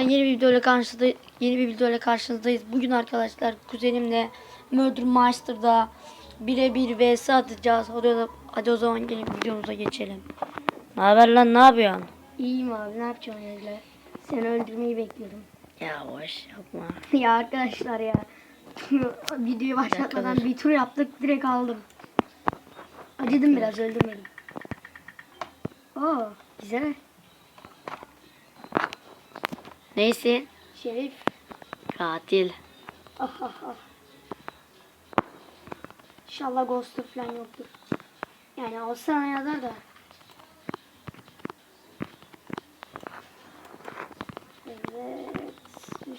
Yeni bir videoyla karşınızda yeni bir videoyla karşınızdayız. Bugün arkadaşlar kuzenimle Murder Master'da birebir vs atacağız. Hadi, o- hadi o zaman gelin videomuza geçelim. Ne haber lan ne yapıyorsun? İyiyim abi ne yapacağım öyle? Seni öldürmeyi bekliyorum. Ya boş yapma. ya arkadaşlar ya. Videoyu başlatmadan Arkadaş. bir tur yaptık direkt aldım. Acıdım biraz öldürmedim. Oo güzel. Neyse Şerif. katil. Ah ah ah. İnşallah ghost'u falan yoktur. Yani olsa ne yazar da. Evet.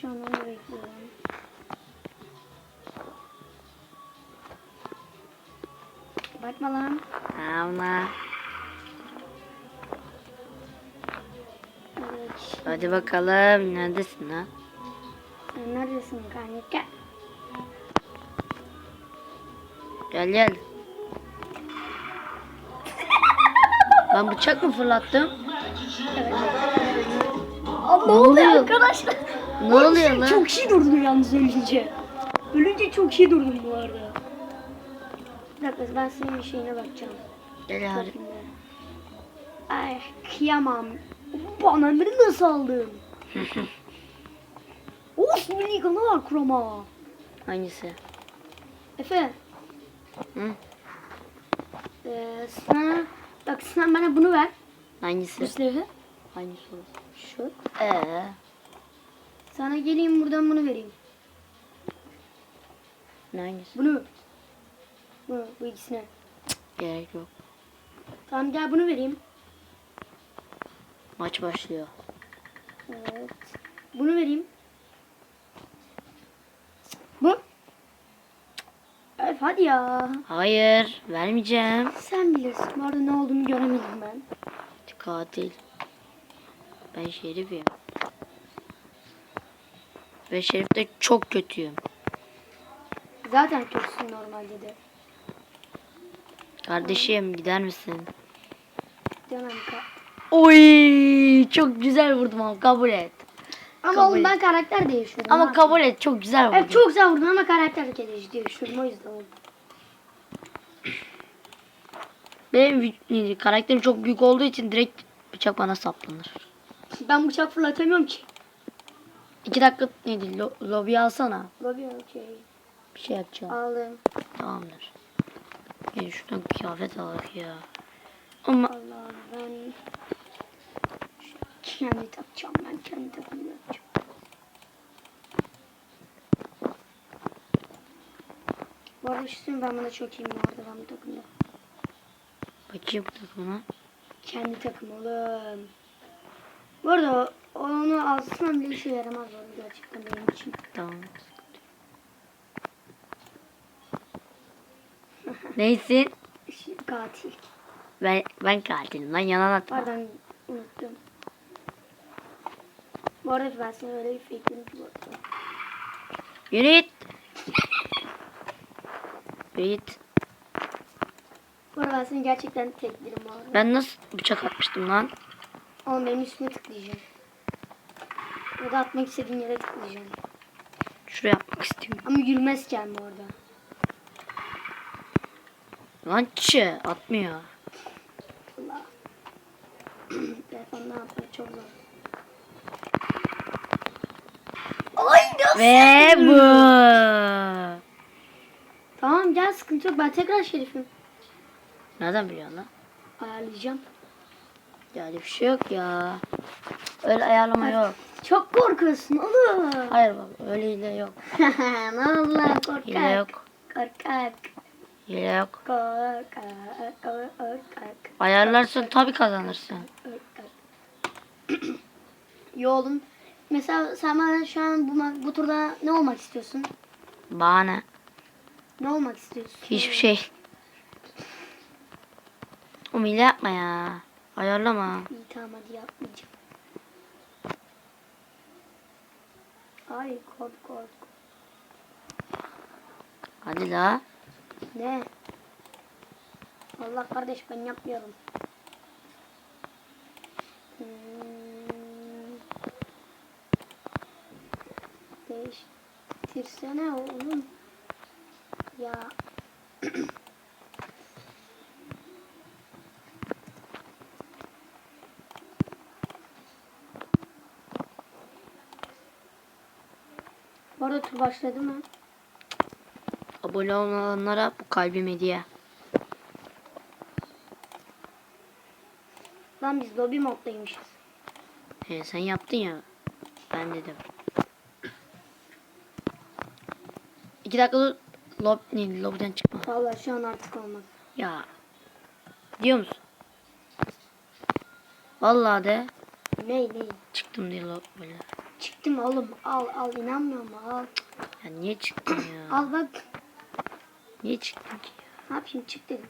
Şu an onu bekliyorum. Bakma lan. Ama hadi bakalım neredesin lan? Sen neredesin kanka? Gel gel. Ben bıçak mı fırlattım? Evet. Aa, ne oluyor? oluyor arkadaşlar? Ne oluyor lan? Çok iyi durdum yalnız ölünce. Ölünce çok iyi durdum bu arada. Bir dakika ben senin şeyine bakacağım. Gel abi. Ay kıyamam. Bana beni nasıl aldın? of mini var kroma. Hangisi? Efe. Hı? Ee, sana, bak sen bana bunu ver. Bu Hangisi? silahı. Hangisi? Şu. Ee, Sana geleyim buradan bunu vereyim. ne hangisi? Bunu. Bu, bu ikisine. Gerek yok. Tamam gel bunu vereyim. Maç başlıyor. Evet. Bunu vereyim. Bu. Öf hadi ya. Hayır, vermeyeceğim. Sen bilirsin. Bu arada ne olduğunu göremedim ben. Katil. Ben şerifim. Ve şerifte çok kötüyüm. Zaten kötüsün normalde de. Kardeşim gider misin? Canım Oy, çok güzel vurdum ama kabul et. Ama Kabul oğlum et. ben karakter değiştirdim. Ama ha. kabul et, çok güzel vurdum. Evet çok güzel vurdun ama karakter değiştirdim o yüzden oldu. Benim karakterim çok büyük olduğu için direkt bıçak bana saplanır. Ben bıçak fırlatamıyorum ki. İki dakika neydi? Lo lobi alsana. Lobi okey. Bir şey yapacağım. Aldım. Tamamdır. Ya şuradan kıyafet alak ya. Ama Allah ben kendi takacağım ben kendi takımı yapacağım. Bu arada bir şey ben buna çok iyiyim bu arada ben bu takımda. bakayım bu takımına. Kendi takım oğlum. Bu arada onu alsam bile işe yaramaz arada gerçekten benim için. Tamam. Neysin? Şey, Katil. Ben ben katilim lan yalan atma. Pardon unuttum. Bu arada ben seni öyle bir fakeledim ki arada. Yürü git. Yürü git. Bu arada ben seni gerçekten teklerim bu arada. Ben nasıl bıçak atmıştım lan? Ama benim üstüme tıklayacaksın. Ya da atmak istediğin yere tıklayacaksın. Şuraya yapmak istiyorum. Ama yürümezken bu arada. Lan çı atmıyor. Allah. Telefonla atmak çok zor. Ay nasıl? Ve bu. Tamam gel sıkıntı yok. Ben tekrar şerifim. Nereden biliyorsun lan? Ayarlayacağım. Ya öyle bir şey yok ya. Öyle ayarlama yok. Çok korkuyorsun oğlum. Hayır baba öyle hile yok. ne oldu lan korkak? Hile yok. Korkak. Hile yok. Korkak. Korkak. Ayarlarsın tabii kazanırsın. Yo oğlum. Mesela sen bana şu an bu, bu turda ne olmak istiyorsun? Bahane. Ne olmak istiyorsun? Hiçbir şey. Oğlum hile yapma ya. Ayarlama. İyi tamam hadi yapmayacağım. Ay kork kork. Hadi la. Ne? Allah kardeş ben yapmıyorum. Değiştirsene oğlum. Ya. Bu arada tur başladı mı? Abone olanlara bu kalbim hediye. Lan biz lobby moddaymışız. He, sen yaptın ya. Ben dedim. İki dakika dur. Lob, ne, lobiden çıkma. Vallahi şu an artık olmaz. Ya. Diyor musun? Vallahi de Ney ney? çıktım diye lob böyle. Çıktım oğlum. Al al inanmıyor mu? Al. Ya niye çıktın ya? Al bak. Niye çıktın ki ya? Ne yapayım çık dedim.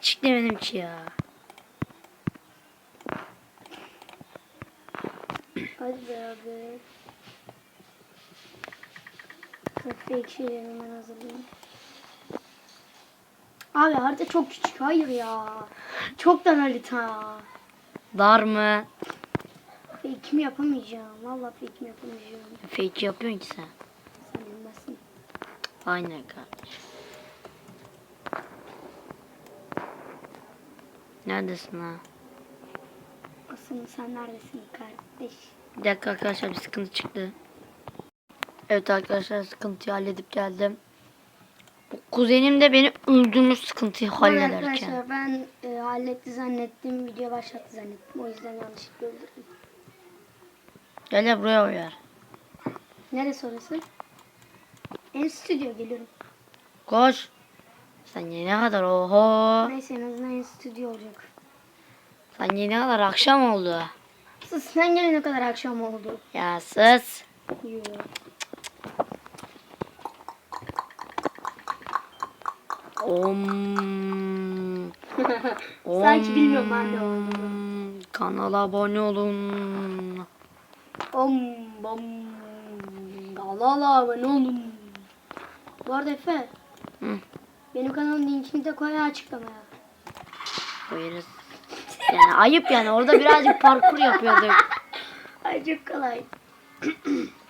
Çık demedim ki ya. Hadi be abi. Köfte ekşileri hemen hazırlayayım. Abi harita çok küçük. Hayır ya. Çoktan harita. Dar mı? Fake'imi yapamayacağım. Vallahi fake'imi yapamayacağım. Fake yapıyorsun ki sen. Sen bilmezsin. Aynen kardeş. Neredesin ha? Asıl sen neredesin kardeş? Bir dakika arkadaşlar bir sıkıntı çıktı. Evet arkadaşlar sıkıntıyı halledip geldim. Kuzenim de beni öldürmüş sıkıntıyı hallederken. Arkadaşlar ben e, halletti zannettim. Video başlattı zannettim. O yüzden yanlışlıkla öldürdüm. Gel ya buraya uyar. Neresi orası? En stüdyo geliyorum. Koş. Sen yine kadar oho. Neyse en azından en stüdyo olacak. Sen yine kadar akşam oldu. Sus sen gelene kadar akşam oldu. Ya sus. Yoo. Om. Sanki bilmiyorum ben de. Om. Kanala abone olun. Om bom. Galala abone olun. Bu arada Efe. Hı. Benim kanalın linkini de koy açıklamaya. Koyarız. Yani ayıp yani orada birazcık parkur yapıyorduk. Ay çok kolay.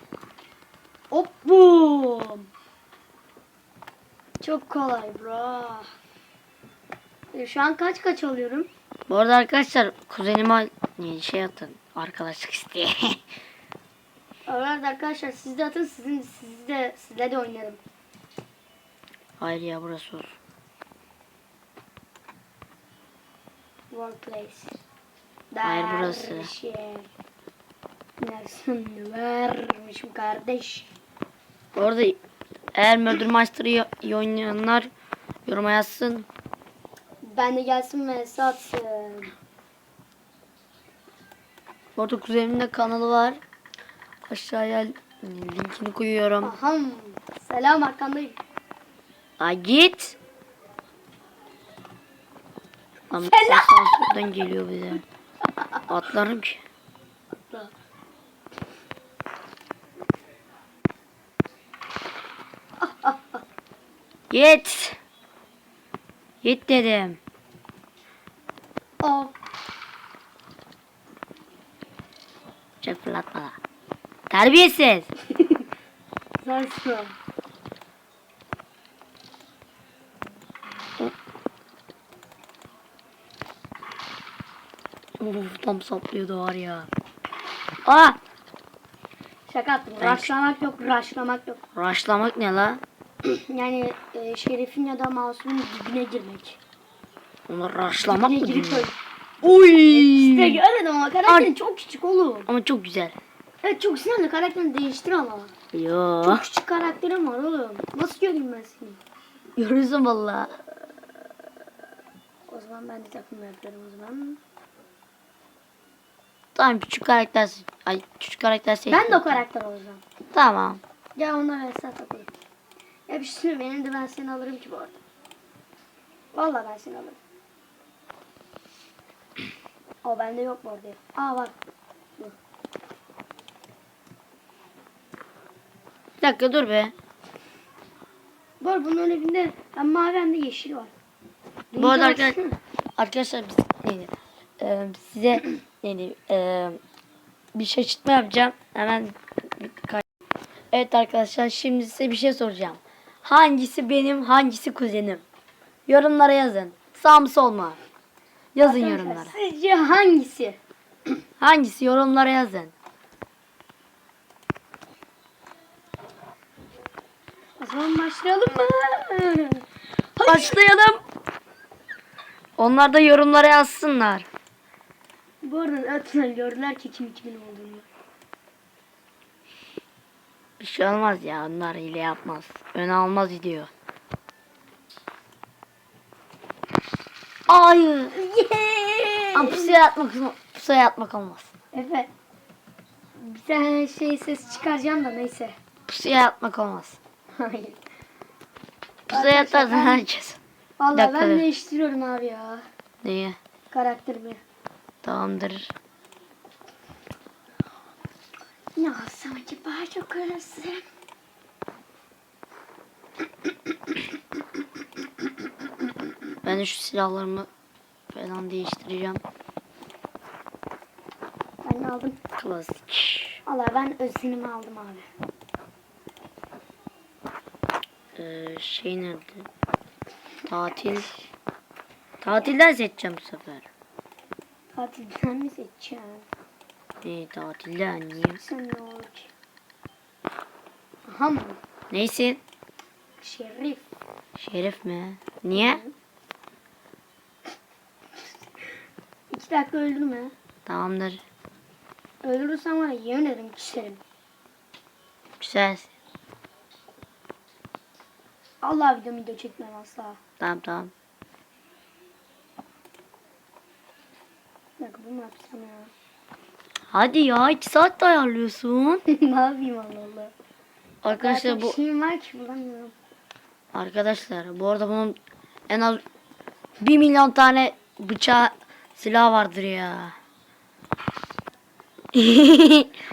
Çok kolay bro. E, Şu an kaç kaç alıyorum? Bu arada arkadaşlar kuzenime şey atın. Arkadaşlık isteği. Evet arkadaşlar siz de atın sizin siz de sizle de oynarım. Hayır ya burası olsun. Workplace. Hayır, burası. Nersin vermişim kardeş. Bu arada eğer Murder Master'ı iyi- oynayanlar yoruma yazsın. Ben de gelsin ve satsın. Bu arada kuzenimin de kanalı var. Aşağıya linkini koyuyorum. Aham. Selam arkandayım. Ay git. Ses sansürden geliyor bize. Atlarım ki. Git. Git dedim. Oh. Çok fırlatma la. Terbiyesiz. Sensin. Of tam saplıyordu var ya. Aa! Şaka yaptım. Ben- Raşlamak yok, raşlamak yok. Raşlamak ne la? Yani e, şerifin ya da masumun dibine girmek. Onu raşlamak mı girip öyle. Uy! İşte görmedim ama karakterin çok küçük oğlum. Ama çok güzel. Evet çok sinirli karakterini değiştir ama. Yo. Çok küçük karakterim var oğlum. Nasıl göreyim ben seni? Görürsün valla. O zaman ben de takım yapıyorum o zaman. Tamam küçük karakter Ay küçük karakter seç. Ben de o karakter olacağım. Tamam. Gel onunla vs takılayım. Ya bir söyleyeyim, benim de ben seni alırım ki bu arada. Vallahi ben seni alırım. O bende yok bu arada. Aa var. Dur. Bir dakika dur be. Bu arada bunun önünde hem mavi hem de yeşil var. Bu arada arkadaşlar, arkadaşlar biz neydi? Ee, size neydi? Ee, bir şaşırtma yapacağım. Hemen Evet arkadaşlar şimdi size bir şey soracağım. Hangisi benim hangisi kuzenim? Yorumlara yazın. Sağ mı sol mu? Yazın yorumlara. Sizce hangisi? Hangisi yorumlara yazın. O zaman başlayalım mı? Başlayalım. Onlar da yorumlara yazsınlar. Bu arada zaten gördüler ki kim kimin olduğunu. Bir şey olmaz ya onlar hile yapmaz. Ön almaz diyor. Hayır. Ama pusuya atmak, pusuya atmak olmaz. Efe. Bir tane şey ses çıkaracağım da neyse. Pusuya atmak olmaz. Hayır. Pusuya atarsan herkes. Vallahi dakika. ben değiştiriyorum abi ya. Niye? Karakterimi. Tamamdır. Ne alsam acaba çok arası. Ben de şu silahlarımı falan değiştireceğim. Ben aldım. Klasik. Valla ben özünümü aldım abi. Ee, şey nerede? Tatil. Tatilden seçeceğim bu sefer. Tatilden mi seçeceğim? İyi tatilden niye? Sen ne ki? Aha mı? Neyse. Şerif. Şerif mi? Niye? İki dakika öldürme. Tamamdır. Öldürürsen var ya yemin ederim küserim. Güzel. Allah video video çekmem asla. Tamam tamam. Bir dakika bunu yapsam ya. Hadi ya 2 saat de ayarlıyorsun. ne yapayım Allah Allah. Arkadaşlar Zaten bu şeyim var ki bulamıyorum. arkadaşlar bu arada bunun en az 1 milyon tane bıçağı silah vardır ya.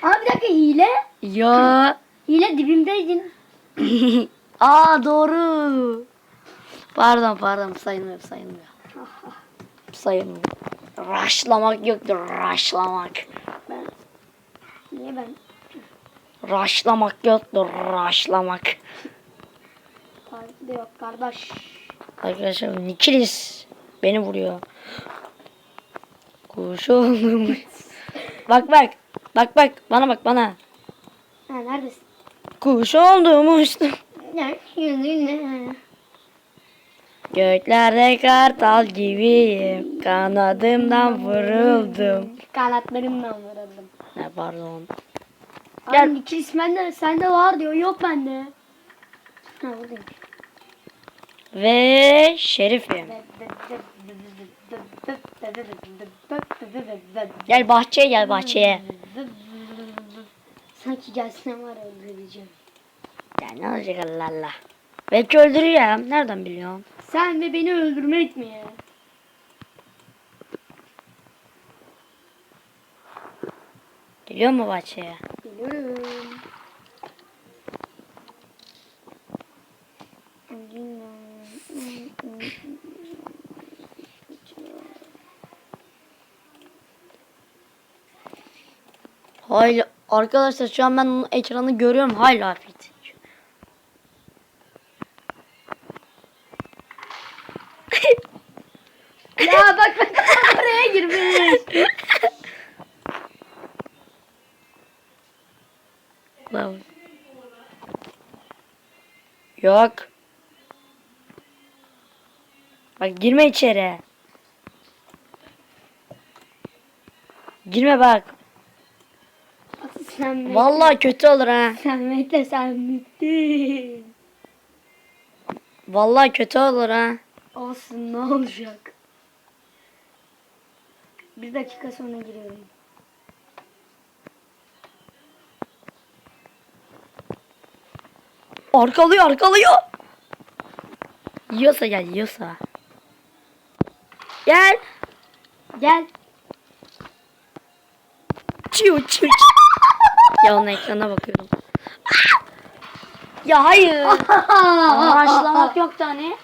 Aa bir dakika hile. ya. Hile dibimdeydin. Aa doğru. Pardon pardon sayılmıyor sayılmıyor. Sayılmıyor. Raşlamak yoktur raşlamak. Ben. Niye ben? Raşlamak yoktur raşlamak. Partide yok kardeş. Arkadaşlar Nikilis beni vuruyor. Kuş oldum. bak bak. Bak bak bana bak bana. Ha neredesin? Kuş oldum uçtum. Ne? Yüzüne. Göklerde kartal gibiyim. Kanadımdan vuruldum. Kanatlarımla vuralım. Ne pardon. Gel. Abi Kiris bende, sende var diyor. Yok bende. Ha buradayım. Ve şerifim. Gel bahçeye gel bahçeye. Sanki gelsin var öldüreceğim. Ya ne olacak Allah Allah. Belki öldüreceğim. Nereden biliyorsun? Sen de beni öldürmek mi? Geliyor mu bahçeye? Biliyorum. Hayır. Arkadaşlar şu an ben ekranı görüyorum. Hala fit. ya bak bak oraya girmiş. Lan. Yok. Bak girme içeri. Girme bak. Sen. Vallahi kötü olur ha. Sen bekle sen bittin. Vallahi kötü olur ha. Olsun ne olacak? Bir dakika sonra giriyorum. Arkalıyor arkalıyor. Yiyorsa gel yiyorsa. Gel. Gel. Çiu çiu. ya onun ekrana bakıyorum. ya hayır. Raşlamak yok tane.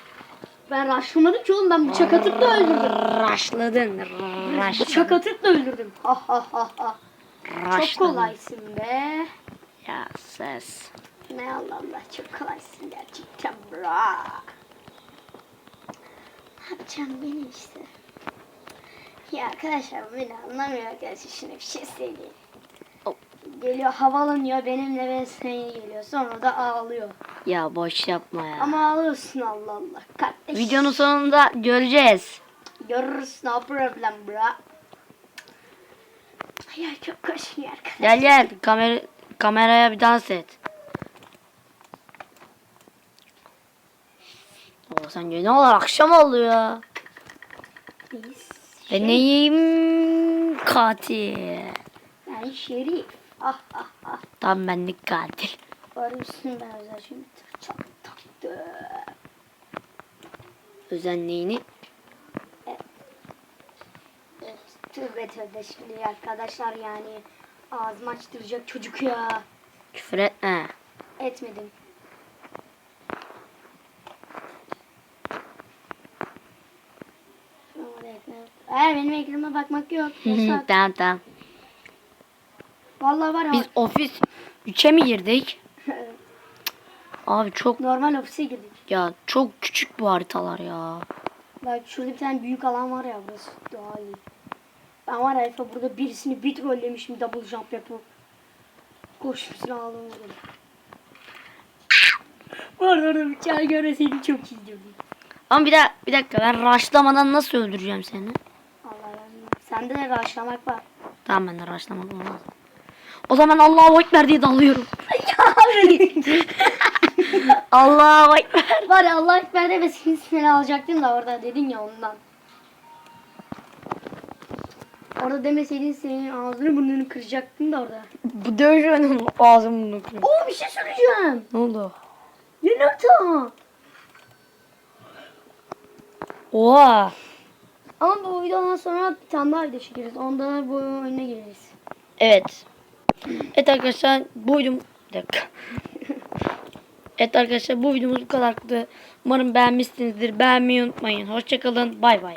Ben raşlamadım ki oğlum ben bıçak atıp da öldürdüm. Raşladın. Bıçak Raşladın. atıp da öldürdüm. Ha ha ha ha. Çok kolaysın be. Ya ses. Ne Allah Allah çok kolaysın gerçekten bra. Ne yapacağım beni işte. Ya arkadaşlar beni anlamıyor arkadaşlar. Şimdi bir şey söyleyeyim. Oh. Geliyor havalanıyor benimle ve seni geliyor. Sonra da ağlıyor. Ya boş yapma ya. Ama ağlıyorsun Allah Allah. Kardeş. Videonun sonunda göreceğiz. Görürüz no problem bra. Ya çok kaşınıyor arkadaşlar. Gel gel kamera kameraya bir dans et. Oo sen ne olur akşam oldu ya. Biz- Ben neyim katil. Ben Şerif. Ah ah ah. Tam benlik katil. Varmışsın ben özel şimdi çok taktı. Özenliğini. Tövbe tövbe şimdi arkadaşlar yani ağzımı açtıracak çocuk ya. Küfür etme. Etmedim. Ekrana bakmak yok. Yasak. tamam tamam. Vallahi var Biz ama. ofis 3'e mi girdik? Abi çok Normal ofise girdik. ya çok küçük bu haritalar ya. Bak şurada bir tane büyük alan var ya burası daha iyi. Ben var ya Efe burada birisini bir trollemişim double jump yapıp. Koşup silahla vurdum. Orada orada bıçağı göreseydim çok iyi. Ama bir dakika, bir dakika ben rushlamadan nasıl öldüreceğim seni? Sende de raşlamak var. Tamam ben de rushlamadan olmaz. O zaman Allahu Ekber diye dalıyorum. Allahu Ekber. var ya Allah ekber demesin seni alacaktım da orada dedin ya ondan. Orada demeseydin senin ağzını burnunu kıracaktım da orada. Bu dövüş oyunun ağzımı kırıyor. Oo bir şey söyleyeceğim. Ne oldu? Yunita. Oha. Ama bu videodan sonra bir tane daha video çekeriz. Onda da bu oyuna gireriz. Evet. Evet arkadaşlar bu videom... Bir dakika. evet arkadaşlar bu videomuz bu kadardı. Umarım beğenmişsinizdir. Beğenmeyi unutmayın. Hoşçakalın. Bay bay.